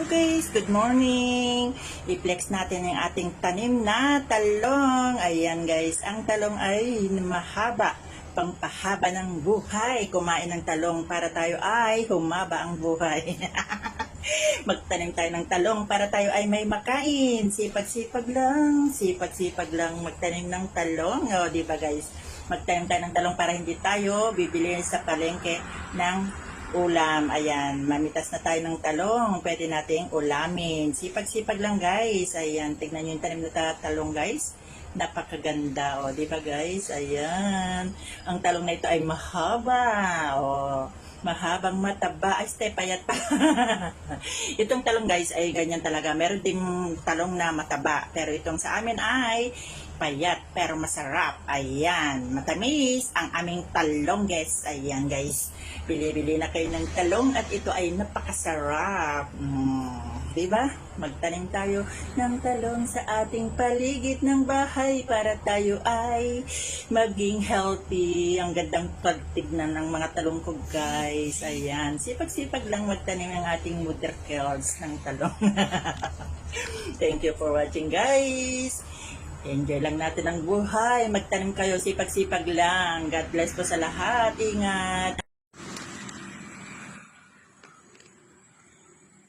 Hello guys, good morning. I-flex natin yung ating tanim na talong. Ayan guys, ang talong ay mahaba, pangpahaba ng buhay. Kumain ng talong para tayo ay humaba ang buhay. Magtanim tayo ng talong para tayo ay may makain. Sipag-sipag lang, sipag-sipag lang magtanim ng talong. O, di ba guys? Magtanim tayo ng talong para hindi tayo bibili sa palengke ng ulam. Ayan, mamitas na tayo ng talong. Pwede nating ulamin. Sipag-sipag lang guys. Ayan, tignan nyo yung tanim na ta- talong guys. Napakaganda. O, di ba guys? Ayan. Ang talong na ito ay mahaba. O, mahabang mataba. Ay, step, payat pa. itong talong guys ay ganyan talaga. Meron ding talong na mataba. Pero itong sa amin ay payat pero masarap. Ayan, matamis ang aming talong guys. Ayan guys, bili-bili na kayo ng talong at ito ay napakasarap. Mm, di ba? Magtanim tayo ng talong sa ating paligid ng bahay para tayo ay maging healthy. Ang gandang pagtignan ng mga talong ko guys. Ayan, sipag-sipag lang magtanim ng ating mother kills ng talong. Thank you for watching guys. Enjoy lang natin ang buhay. Magtanim kayo, sipag-sipag lang. God bless po sa lahat. Ingat.